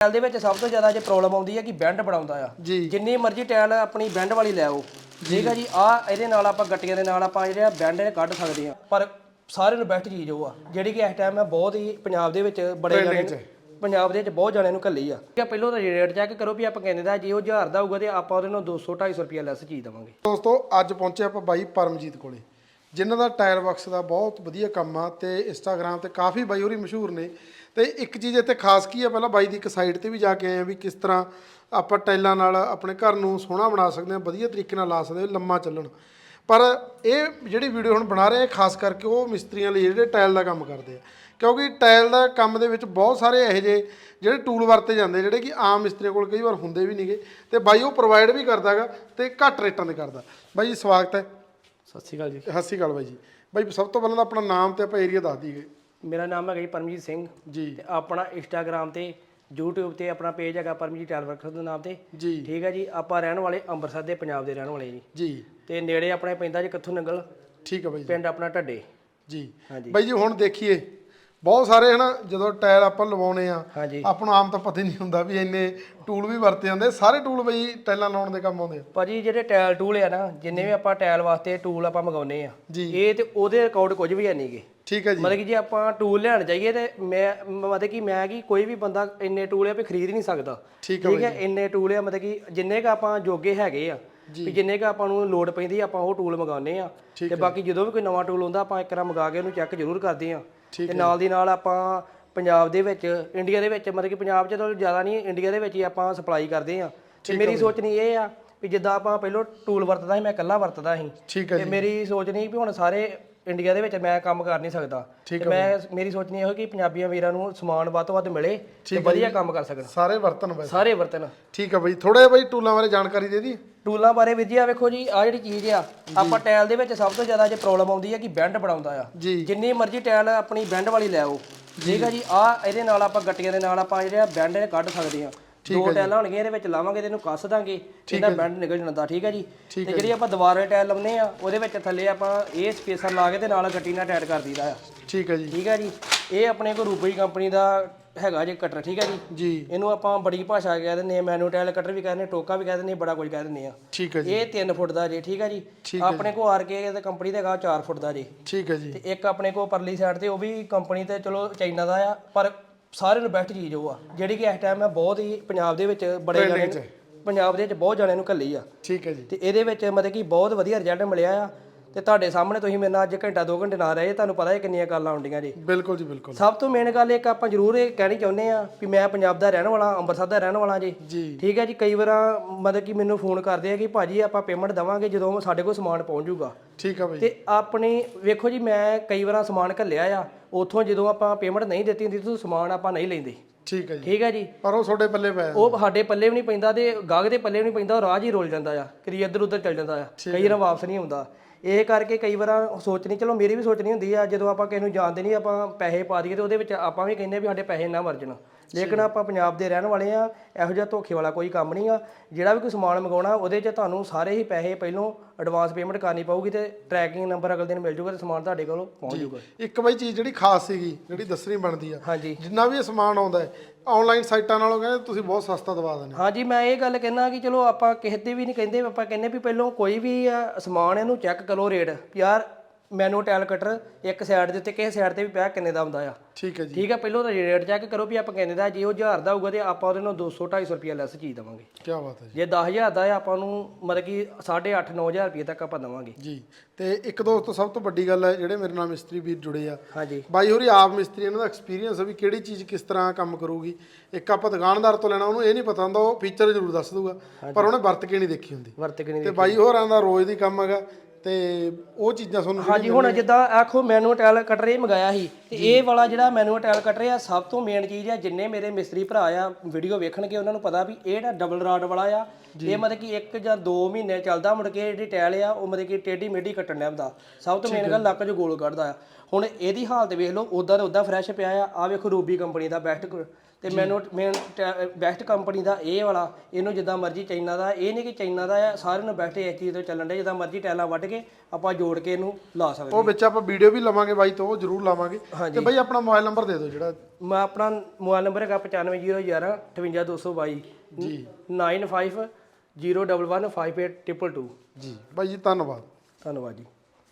Tile ਦੇ ਵਿੱਚ ਸਭ ਤੋਂ ਜ਼ਿਆਦਾ ਜੇ ਪ੍ਰੋਬਲਮ ਆਉਂਦੀ ਹੈ ਕਿ ਬੈਂਡ ਬਣਾਉਂਦਾ ਆ। ਜੀ। ਜਿੰਨੀ ਮਰਜ਼ੀ ਟਾਇਲ ਆਪਣੀ ਬੈਂਡ ਵਾਲੀ ਲੈ ਆਓ। ਠੀਕ ਆ ਜੀ? ਆ ਇਹਦੇ ਨਾਲ ਆਪਾਂ ਗੱਟੀਆਂ ਦੇ ਨਾਲ ਆਪਾਂ ਜਿਹੜੇ ਆ ਬੈਂਡ ਇਹ ਕੱਢ ਸਕਦੇ ਆ। ਪਰ ਸਾਰਿਆਂ ਨੂੰ ਬੈਸਟ ਚੀਜ਼ ਉਹ ਆ ਜਿਹੜੀ ਕਿ ਇਸ ਟਾਈਮ ਮੈਂ ਬਹੁਤ ਹੀ ਪੰਜਾਬ ਦੇ ਵਿੱਚ ਬੜੇ ਜਣੇ ਨੂੰ- ਪੰਜਾਬ ਦੇ ਵਿੱਚ ਬਹੁਤ ਜਣਿਆਂ ਨੂੰ ਘੱਲੀ ਆ। ਕਿ ਪਹਿਲਾਂ ਤਾਂ ਰੇਟ ਚੈੱਕ ਕਰੋ ਵੀ ਆਪਾਂ ਕਹਿੰਦੇ ਦਾ ਜੇ ਉਹ 1000 ਦਾ ਹੋਊਗਾ ਤੇ ਆਪਾਂ ਉਹਦੇ ਨਾਲ 200 250 ਰੁਪਏ ਲੈਸ ਚੀਜ਼ ਦੇਵਾਂਗੇ। ਦੋਸਤੋ ਅੱਜ ਪਹੁੰਚੇ ਆਪਾਂ ਬਾਈ ਪਰਮਜੀਤ ਕੋਲੇ ਜਿਨ੍ਹਾਂ ਦਾ ਟਾਇਰ ਬਾਕਸ ਦਾ ਬਹੁਤ ਵਧੀਆ ਕੰਮ ਆ ਤੇ ਇੰਸਟਾਗ੍ਰam ਤੇ ਕਾਫੀ ਬਾਈ ਹੋਰੀ ਮਸ਼ਹੂਰ ਨੇ। ਤੇ ਇੱਕ ਚੀਜ਼ ਇੱਥੇ ਖਾਸ ਕੀ ਆ ਪਹਿਲਾਂ ਬਾਈ ਦੀ ਇੱਕ ਸਾਈਟ ਤੇ ਵੀ ਜਾ ਕੇ ਆਏ ਆ ਵੀ ਕਿਸ ਤਰ੍ਹਾਂ ਆਪਾਂ ਟਾਈਲਾਂ ਨਾਲ ਆਪਣੇ ਘਰ ਨੂੰ ਸੋਹਣਾ ਬਣਾ ਸਕਦੇ ਹਾਂ ਵਧੀਆ ਤਰੀਕੇ ਨਾਲ ਲਾ ਸਕਦੇ ਹਾਂ ਲੰਮਾ ਚੱਲਣ। ਪਰ ਇਹ ਜਿਹੜੀ ਵੀਡੀਓ ਹੁਣ ਬਣਾ ਰਹੇ ਆ ਖਾਸ ਕਰਕੇ ਉਹ ਮਿਸਤਰੀਆਂ ਲਈ ਜਿਹੜੇ ਟਾਇਲ ਦਾ ਕੰਮ ਕਰਦੇ ਆ। ਕਿਉਂਕਿ ਟਾਇਲ ਦਾ ਕੰਮ ਦੇ ਵਿੱਚ ਬਹੁਤ ਸਾਰੇ ਇਹੋ ਜਿਹੇ ਜਿਹੜੇ ਟੂਲ ਵਰਤੇ ਜਾਂਦੇ ਜਿਹੜੇ ਕਿ ਆਮ ਮਿਸਤਰੀਆਂ ਕੋਲ ਕਈ ਵਾਰ ਹੁੰਦੇ ਵੀ ਨਹੀਂਗੇ ਤੇ ਬਾਈ ਉਹ ਪ੍ਰੋਵਾਈਡ ਵੀ ਕਰਦਾਗਾ ਤੇ ਘੱਟ ਰੇਟਾਂ ਤੇ ਕਰਦਾ। ਬਾਈ ਜੀ ਸਵਾਗਤ ਹੈ। ਸਤਿ ਸ਼੍ਰੀ ਅਕਾਲ ਜੀ। ਸਤਿ ਸ਼੍ਰੀ ਅਕਾਲ ਬਾਈ ਜੀ। ਬਾਈ ਸਭ ਤੋਂ ਪਹਿਲਾਂ ਤਾਂ ਆਪਣਾ ਨਾਮ ਤੇ ਆਪਾਂ ਏਰੀਆ ਦੱਸ ਦਈਏ। ਮੇਰਾ ਨਾਮ ਹੈਗਾ ਜੀ ਪਰਮਜੀਤ ਸਿੰਘ ਜੀ। ਤੇ ਆਪਣਾ ਇੰਸਟਾਗ੍ਰam ਤੇ YouTube ਤੇ ਆਪਣਾ ਪੇਜ ਹੈਗਾ ਪਰਮਜੀਤ ਟਾਇਲ ਵਰਕਸ ਦੇ ਨਾਮ ਤੇ। ਜੀ। ਠੀਕ ਹੈ ਜੀ ਆਪਾਂ ਰਹਿਣ ਵਾਲੇ ਅੰਮ੍ਰਿਤਸਰ ਦੇ ਪੰਜਾਬ ਦੇ ਰਹਿਣ ਵਾਲੇ ਜੀ। ਜੀ। ਤੇ ਨੇੜੇ ਆਪਣੇ ਪੈਂਦਾ ਜੀ ਕਿੱਥੋਂ ਨੰਗਲ। ਠੀਕ ਹੈ ਬਾਈ ਜੀ। ਪਿੰਡ ਆਪਣਾ ਢੱਡੇ। ਜੀ। ਹਾਂਜੀ। ਬਾਈ ਜੀ ਹੁਣ ਦੇਖੀਏ ਬਹੁਤ ਸਾਰੇ ਹਨਾ ਜਦੋਂ ਟਾਇਲ ਆਪਾਂ ਲਵਾਉਣੇ ਆ ਆਪਾਂ ਨੂੰ ਆਮ ਤਾਂ ਪਤਾ ਨਹੀਂ ਹੁੰਦਾ ਵੀ ਇੰਨੇ ਟੂਲ ਵੀ ਵਰਤੇ ਜਾਂਦੇ ਸਾਰੇ ਟੂਲ ਬਈ ਟਾਈਲਾਂ ਲਾਉਣ ਦੇ ਕੰਮ ਆਉਂਦੇ ਆ। ਭਾਜੀ ਜਿਹੜੇ ਟਾਇਲ ਟੂਲ ਆ ਨਾ ਜਿੰਨੇ ਵੀ ਆਪਾਂ ਟਾਇਲ ਵਾਸਤੇ ਟੂਲ ਆਪਾਂ ਮੰਗਾਉਨੇ ਆ। ਇਹ ਤੇ ਉਹਦੇ ਰਿਕਾਰਡ ਕੁਝ ਵੀ ਹੈ ਨਹੀਂਗੇ ਠੀਕ ਹੈ ਜੀ। ਮਤਲਬ ਕਿ ਜੇ ਆਪਾਂ ਟੂਲ ਲੈਣ ਜਾਈਏ ਤੇ ਮੈਂ ਮਤਲਬ ਕਿ ਮੈਂ ਕਿ ਕੋਈ ਵੀ ਬੰਦਾ ਇੰਨੇ ਟੂਲ ਆ ਵੀ ਖਰੀਦ ਨਹੀਂ ਸਕਦਾ। ਠੀਕ ਹੈ ਇੰਨੇ ਟੂਲ ਆ ਮਤਲਬ ਕਿ ਜਿੰਨੇ ਕ ਆਪਾਂ ਜੋਗੇ ਹੈਗੇ ਆ ਵੀ ਜਿੰਨੇ ਕ ਆਪਾਂ ਨੂੰ ਲੋਡ ਪੈਂਦੀ ਆਪਾਂ ਉਹ ਟੂਲ ਮੰਗਾਉਨੇ ਆ। ਤੇ ਬਾਕੀ ਜਦੋਂ ਵੀ ਕੋਈ ਨਵਾਂ ਟੂਲ ਆਉਂਦਾ ਆਪਾਂ ਇੱਕ ਵਾਰ ਮੰਗਾ ਕੇ ਉਹਨੂੰ ਚੈੱਕ ਜ਼ਰੂਰ ਕਰਦੇ ਆ। ਤੇ ਨਾਲ ਦੀ ਨਾਲ ਆਪਾਂ ਪੰਜਾਬ ਦੇ ਵਿੱਚ ਇੰਡੀਆ ਦੇ ਵਿੱਚ ਮਤਲਬ ਕਿ ਪੰਜਾਬ 'ਚ ਤਾਂ ਜ਼ਿਆਦਾ ਨਹੀਂ ਇੰਡੀਆ ਦੇ ਵਿੱਚ ਹੀ ਆਪਾਂ ਸਪਲਾਈ ਕਰਦੇ ਆ। ਤੇ ਮੇਰੀ ਸੋਚਣੀ ਇਹ ਆ ਵੀ ਜਿੱਦਾਂ ਆਪਾਂ ਪਹਿਲਾਂ ਟੂਲ ਵਰਤਦਾ ਸੀ ਮੈਂ ਇਕੱਲਾ ਵਰਤਦਾ ਸੀ। ਤੇ ਮੇਰੀ ਸੋਚ ਨਹੀਂ ਵੀ ਹੁਣ ਸਾਰੇ ਇੰਡੀਆ ਦੇ ਵਿੱਚ ਮੈਂ ਕੰਮ ਕਰ ਨਹੀਂ ਸਕਦਾ। ਤੇ ਮੈਂ ਮੇਰੀ ਸੋਚ ਨਹੀਂ ਇਹੋ ਕਿ ਪੰਜਾਬੀਆਂ ਵੀਰਾਂ ਨੂੰ ਸਮਾਨ ਵੱਧ ਤੋਂ ਵੱਧ ਮਿਲੇ ਤੇ ਵਧੀਆ ਕੰਮ ਕਰ ਸਕਣ। ਸਾਰੇ ਵਰਤਨ ਬਸ। ਸਾਰੇ ਵਰਤਨ। ਠੀਕ ਹੈ ਬਾਈ। ਥੋੜਾ ਜਿਹਾ ਬਾਈ ਟੂਲਾਂ ਬਾਰੇ ਜਾਣਕਾਰੀ ਦੇ ਦੀ ਟੂਲਾਂ ਬਾਰੇ ਵੀਰ ਜੀ ਆ ਵੇਖੋ ਜੀ ਆ ਜਿਹੜੀ ਚੀਜ਼ ਆ ਆਪਾਂ ਟਾਇਲ ਦੇ ਵਿੱਚ ਸਭ ਤੋਂ ਜ਼ਿਆਦਾ ਜੇ ਪ੍ਰੋਬਲਮ ਆਉਂਦੀ ਹੈ ਕਿ ਬੈਂਡ ਬਣਾਉਂਦਾ ਆ। ਜਿੰਨੀ ਮਰਜ਼ੀ ਟਾਇਲ ਆਪਣੀ ਬੈਂਡ ਵਾਲੀ ਲੈ ਆਓ। ਠੀਕ ਆ ਜੀ ਆ ਇਹਦੇ ਨਾਲ ਆਪਾਂ ਗੱਟੀਆਂ ਦੇ ਨਾਲ ਆਪਾਂ ਜਿਹੜੇ ਆ ਬੈਂਡ ਇਹ ਕੱਢ ਸਕਦੇ ਆ। ਦੋ ਟਾਇਲਾਂ ਹੋਣਗੀਆਂ ਇਹਦੇ ਵਿੱਚ ਲਾਵਾਂਗੇ ਤੇ ਇਹਨੂੰ ਕੱਸ ਦਾਂਗੇ ਇਹਦਾ ਬੈਂਡ ਨਿਕਲ ਜਾਂਦਾ ਠੀਕ ਹੈ ਜੀ ਤੇ ਜਿਹੜੀ ਆਪਾਂ ਦੀਵਾਰ ਟਾਇਲ ਲਾਉਂਦੇ ਆ ਉਹਦੇ ਵਿੱਚ ਥੱਲੇ ਆਪਾਂ ਇਹ ਸਪੇਸਰ ਲਾ ਕੇ ਤੇ ਨਾਲ ਗੱਟੀ ਨਾਲ ਟਾਇਟ ਕਰ ਦਈਦਾ ਆ ਠੀਕ ਹੈ ਜੀ ਠੀਕ ਹੈ ਜੀ ਇਹ ਆਪਣੇ ਕੋਲ ਰੂਬਈ ਕੰਪਨੀ ਦਾ ਹੈਗਾ ਜੇ ਕਟਰ ਠੀਕ ਹੈ ਜੀ ਜੀ ਇਹਨੂੰ ਆਪਾਂ ਬੜੀ ਭਾਸ਼ਾ ਕਹਿ ਦਿੰਦੇ ਆ ਮੈਨੂ ਟਾਇਲ ਕਟਰ ਵੀ ਕਹਿੰਦੇ ਟੋਕਾ ਵੀ ਕਹਿ ਦਿੰਦੇ ਬੜਾ ਕੁਝ ਕਹਿ ਦਿੰਦੇ ਆ ਠੀਕ ਹੈ ਜੀ ਇਹ 3 ਫੁੱਟ ਦਾ ਜੇ ਠੀਕ ਹੈ ਜੀ ਆਪਣੇ ਕੋਲ ਆਰ ਕੇ ਦੀ ਕੰਪਨੀ ਦਾ ਹੈਗਾ 4 ਫੁੱਟ ਦਾ ਜੇ ਠੀਕ ਹੈ ਜੀ ਤੇ ਇੱਕ ਆਪਣੇ ਕੋਲ ਪਰਲੀ ਸਾਈਡ ਤੇ ਉਹ ਵੀ ਕੰਪਨੀ ਤੇ ਚਲੋ ਚਾਈਨਾ ਦਾ ਆ ਪਰ ਸਾਰਿਆਂ ਨੂੰ ਬੈਸਟ ਚੀਜ਼ ਉਹ ਆ। ਜਿਹੜੀ ਕਿ ਇਸ ਟਾਈਮ ਮੈਂ ਬਹੁਤ ਹੀ ਪੰਜਾਬ ਦੇ ਵਿੱਚ ਬੜੇ ਜਣੇ ਪੰਜਾਬ ਦੇ ਵਿੱਚ ਬਹੁਤ ਜਣਿਆਂ ਨੂੰ ਘੱਲੀ ਆ। ਠੀਕ ਹੈ ਜੀ। ਤੇ ਇਹਦੇ ਵਿੱਚ ਮਤਲਬ ਕਿ ਬਹੁਤ ਵਧੀਆ ਰਿਜ਼ਲਟ ਮਿਲਿਆ ਆ। ਤੇ ਤੁਹਾਡੇ ਸਾਹਮਣੇ ਤੁਸੀਂ ਮੇਰੇ ਨਾਲ ਅੱਜ ਘੰਟਾ 2 ਘੰਟੇ ਨਾਲ ਰਹੇ ਤੁਹਾਨੂੰ ਪਤਾ ਹੈ ਕਿੰਨੀਆਂ ਗੱਲਾਂ ਆਉਂਦੀਆਂ ਜੀ। ਬਿਲਕੁਲ ਜੀ ਬਿਲਕੁਲ। ਸਭ ਤੋਂ ਮੇਨ ਗੱਲ ਇੱਕ ਆਪਾਂ ਜ਼ਰੂਰ ਇਹ ਕਹਿਣੀ ਚਾਹੁੰਦੇ ਆ ਵੀ ਮੈਂ ਪੰਜਾਬ ਦਾ ਰਹਿਣ ਵਾਲਾ ਅੰਮ੍ਰਿਤਸਰ ਦਾ ਰਹਿਣ ਵਾਲਾ ਜੀ। ਠੀਕ ਹੈ ਜੀ ਕਈ ਵਾਰ ਮਤਲਬ ਕਿ ਮੈਨੂੰ ਫੋਨ ਕਰਦੇ ਆ ਕਿ ਭਾਜੀ ਆਪਾਂ ਪੇਮੈਂਟ ਦਵਾਂਗੇ ਜਦੋਂ ਸਾਡੇ ਕੋਲ ਸਮਾਨ ਪਹੁੰਚ ਜਾਊਗਾ। ਠੀਕ ਹੈ ਬਾਈ। ਤੇ ਆਪਣੀ ਵੇਖੋ ਜੀ ਮੈਂ ਕਈ ਵਾਰ ਸਮਾਨ ਘੱਲਿਆ ਆ ਉਥੋਂ ਜਦੋਂ ਆਪਾਂ ਪੇਮੈਂਟ ਨਹੀਂ ਦਿੱਤੀ ਹੁੰਦੀ ਤਾਂ ਸਮਾਨ ਆਪਾਂ ਨਹੀਂ ਲੈਂਦੇ। ਠੀਕ ਹੈ ਜੀ। ਠੀਕ ਹੈ ਜੀ। ਪਰ ਉਹ ਤੁਹਾਡੇ ਪੱਲੇ ਪਿਆ ਉਹ ਸਾਡੇ ਪੱਲੇ ਵੀ ਨਹੀਂ ਪੈਂਦਾ ਤੇ ਗਾਹਕ ਦੇ ਪੱਲੇ ਵੀ ਨਹੀਂ ਪੈਂਦਾ ਉਹ ਰਾਹ ਹੀ ਰੁਲ ਜਾਂਦਾ ਆ ਕਦੀ ਇੱਧਰ ਉੱਧਰ ਚੱਲ ਜਾਂਦਾ ਆ। ਕਈ ਵਾਰ ਵਾਪਸ ਨਹੀਂ ਆਉਂਦਾ। ਇਹ ਕਰਕੇ ਕਈ ਵਾਰ ਸੋਚਣੀ, ਚਲੋ ਮੇਰੀ ਵੀ ਸੋਚਣੀ ਹੁੰਦੀ ਆ, ਜਦੋਂ ਆਪਾਂ ਕਿਸੇ ਨੂੰ ਜਾਣਦੇ ਨਹੀਂ, ਆਪਾਂ ਪੈਸੇ ਪਾ ਦਈਏ ਤੇ ਉਹਦੇ ਵਿੱਚ ਆਪਾਂ ਵੀ ਕਹਿੰਦੇ ਵੀ ਸਾਡੇ ਪੈਸੇ ਨਾ ਮਰ ਜਾਣ। ਲੇਕਿਨ ਆਪਾਂ ਪੰਜਾਬ ਦੇ ਰਹਿਣ ਵਾਲੇ ਆ ਇਹੋ ਜਿਹਾ ਧੋਖੇ ਵਾਲਾ ਕੋਈ ਕੰਮ ਨਹੀਂ ਆ। ਜਿਹੜਾ ਵੀ ਕੋਈ ਸਮਾਨ ਮੰਗਾਉਣਾ ਉਹਦੇ 'ਚ ਤੁਹਾਨੂੰ ਸਾਰੇ ਹੀ ਪੈਸੇ ਪਹਿਲੋਂ ਐਡਵਾਂਸ ਪੇਮੈਂਟ ਕਰਨੀ ਪਊਗੀ ਤੇ ਟਰੈਕਿੰਗ ਨੰਬਰ ਅਗਲੇ ਦਿਨ ਮਿਲ ਜੂਗਾ ਤੇ ਸਮਾਨ ਤੁਹਾਡੇ ਕੋਲ ਪਹੁੰਚ ਜੂਗਾ। ਇੱਕ ਬਾਈ ਚੀਜ਼ ਜਿਹੜੀ ਖਾਸ ਸੀਗੀ ਜਿਹੜੀ ਦੱਸਣੀ ਬਣਦੀ ਆ ਹਾਂਜੀ। ਜਿੰਨਾ ਵੀ ਇਹ ਸਮਾਨ ਆਉਂਦਾ ਹੈ ਆਨਲਾਈਨ ਸਾਈਟਾਂ ਨਾਲੋਂ ਕਹਿੰਦੇ ਤੁਸੀਂ ਬਹੁਤ ਸਸਤਾ ਦਵਾ ਦਿੰਦੇ ਹਾਂਜੀ ਮੈਂ ਇਹ ਗੱਲ ਕਹਿਣਾ ਕਿ ਚਲੋ ਆਪਾਂ ਕਿਸੇ ਤੇ ਵੀ ਨਹੀਂ ਕਹਿੰਦੇ ਆਪਾਂ ਕਹਿੰਦੇ ਵੀ ਪਹਿਲਾਂ ਕੋਈ ਵੀ ਆ, ਸਮਾਨ ਇਹਨੂੰ ਚੈੱਕ ਕਰੋ ਰੇਟ ਯਾਰ ਮੈਨੂ ਟਾਇਲ ਕਟਰ ਇੱਕ ਸਾਈਡ ਦੇ ਉੱਤੇ ਕਿਸੇ ਸਾਈਡ ਤੇ ਵੀ ਪਿਆ ਕਿੰਨੇ ਦਾ ਹੁੰਦਾ ਆ? ਠੀਕ ਹੈ ਜੀ। ਠੀਕ ਹੈ ਪਹਿਲਾਂ ਤਾਂ ਰੇਟ ਚੈੱਕ ਕਰੋ ਵੀ ਆਪਾਂ ਕਹਿੰਦੇ ਦਾ ਜੇ ਉਹ 1000 ਦਾ ਹੋਊਗਾ ਤੇ ਆਪਾਂ ਉਹਦੇ ਨਾਲ 200 250 ਰੁਪਏ ਲੈਸ ਚੀਜ਼ ਦਵਾਂਗੇ। ਕੀ ਬਾਤ ਹੈ ਜੀ। ਜੇ 10000 ਦਾ ਆ ਆਪਾਂ ਨੂੰ ਮਤਲਬ ਕਿ 8.5 9000 ਰੁਪਏ ਤੱਕ ਆਪਾਂ ਦਵਾਂਗੇ। ਜੀ ਤੇ ਇੱਕ ਦੋਸਤੋ ਸਭ ਤੋਂ ਵੱਡੀ ਗੱਲ ਹੈ ਜਿਹੜੇ ਮੇਰੇ ਨਾਲ ਮਿਸਤਰੀ ਵੀਰ ਜੁੜੇ ਆ। ਹਾਂਜੀ। ਬਾਈ ਹੋਰੀ ਆਪ ਮਿਸਤਰੀ ਇਹਨਾਂ ਦਾ ਐਕਸਪੀਰੀਅੰਸ ਹੈ ਵੀ ਕਿਹੜੀ ਚੀਜ਼ ਕਿਸ ਤਰ੍ਹਾਂ ਕੰਮ ਕਰੂਗੀ। ਇੱਕ ਆਪਾਂ ਦੁਕਾਨਦਾਰ ਤੋਂ ਲੈਣਾ ਉਹਨੂੰ ਇਹ ਨਹੀਂ ਪਤਾ ਹੁੰਦਾ ਉਹ ਫੀਚਰ ਜ਼ਰੂਰ ਦੱਸ ਦੂਗਾ ਪਰ ਉਹਨੇ ਵਰਤ ਕੇ ਨਹੀਂ ਦੇਖੀ ਹੁੰਦੀ। ਵਰਤ ਕੇ ਨਹੀਂ ਤੇ ਬਾਈ ਹੋਰਾਂ ਦਾ ਰੋਜ਼ ਦੀ ਕੰਮ ਹੈਗਾ ਤੇ ਉਹ ਚੀਜ਼ਾਂ ਤੁਹਾਨੂੰ ਹਾਂਜੀ ਹੁਣ ਜਿੱਦਾਂ ਆਖੋ ਮੈਨੂਅਲ ਟਾਇਲ ਕਟਰ ਇਹ ਮੰਗਾਇਆ ਸੀ ਤੇ ਇਹ ਵਾਲਾ ਜਿਹੜਾ ਮੈਨੂਅਲ ਟਾਇਲ ਕਟਰ ਆ ਸਭ ਤੋਂ ਮੇਨ ਚੀਜ਼ ਆ ਜਿੰਨੇ ਮੇਰੇ ਮਿਸਤਰੀ ਭਰਾ ਆ ਵੀਡੀਓ ਵੇਖਣਗੇ ਉਹਨਾਂ ਨੂੰ ਪਤਾ ਵੀ ਇਹ ਜਿਹੜਾ ਡਬਲ ਰਾਡ ਵਾਲਾ ਆ ਇਹ ਮਤਲਬ ਕਿ ਇੱਕ ਜਾਂ 2 ਮਹੀਨੇ ਚੱਲਦਾ ਮੁੜ ਕੇ ਜਿਹੜੀ ਟਾਇਲ ਆ ਉਹ ਮਤਲਬ ਕਿ ਟੇਢੀ ਮੇਢੀ ਕੱਟਣ ਲਿਆ ਹੁੰਦਾ। ਸਭ ਤੋਂ ਮੇਨ ਗੱਲ ਲੱਕ 'ਚ ਗੋਲ ਕੱਢਦਾ ਆ। ਹੁਣ ਇਹਦੀ ਹਾਲਤ ਵੇਖ ਲਓ ਉਦਾਂ ਦਾ ਉਦਾਂ ਫਰੈਸ਼ ਪਿਆ ਆ ਆ ਵੇਖੋ ਰੂਬੀ ਕੰਪਨੀ ਦਾ ਬੈਸਟ ਤੇ ਮੈਨੂੰ ਮੇਨ ਬੈਸਟ ਕੰਪਨੀ ਦਾ ਇਹ ਵਾਲਾ ਇਹਨੂੰ ਜਿੱਦਾਂ ਮਰਜ਼ੀ ਚਾਈਨਾ ਦਾ ਇਹ ਨਹੀਂ ਕਿ ਚਾਈਨਾ ਦਾ ਆ ਸਾਰਿਆਂ ਨੂੰ ਬੈਸਟ ਇਸ ਚੀਜ਼ ਤੋਂ ਚੱਲਣ ਦੇ ਜਿੱਦਾਂ ਮਰਜ਼ੀ ਟੈਲਾਂ ਵੱਢ ਕੇ ਆਪਾਂ ਜੋੜ ਕੇ ਇਹਨੂੰ ਲਾ ਸਕਦੇ ਉਹ ਵਿੱਚ ਆਪਾਂ ਵੀਡੀਓ ਵੀ ਲਵਾਂਗੇ ਬਾਈ ਤੋਂ ਉਹ ਜ਼ਰੂਰ ਲਾਵਾਂਗੇ। ਤੇ ਬਾਈ ਆਪਣਾ ਮੋਬਾਈਲ ਨੰਬਰ ਦੇ ਦਿਓ ਜਿਹੜਾ। ਮੈਂ ਆਪਣਾ ਮੋਬਾਈਲ ਨੰਬਰ ਹੈਗਾ 95011 58222 ਜੀ। 9501158222 ਜੀ ਬਾਈ ਜੀ ਧੰਨਵਾਦ। ਧੰਨਵਾਦ ਜੀ।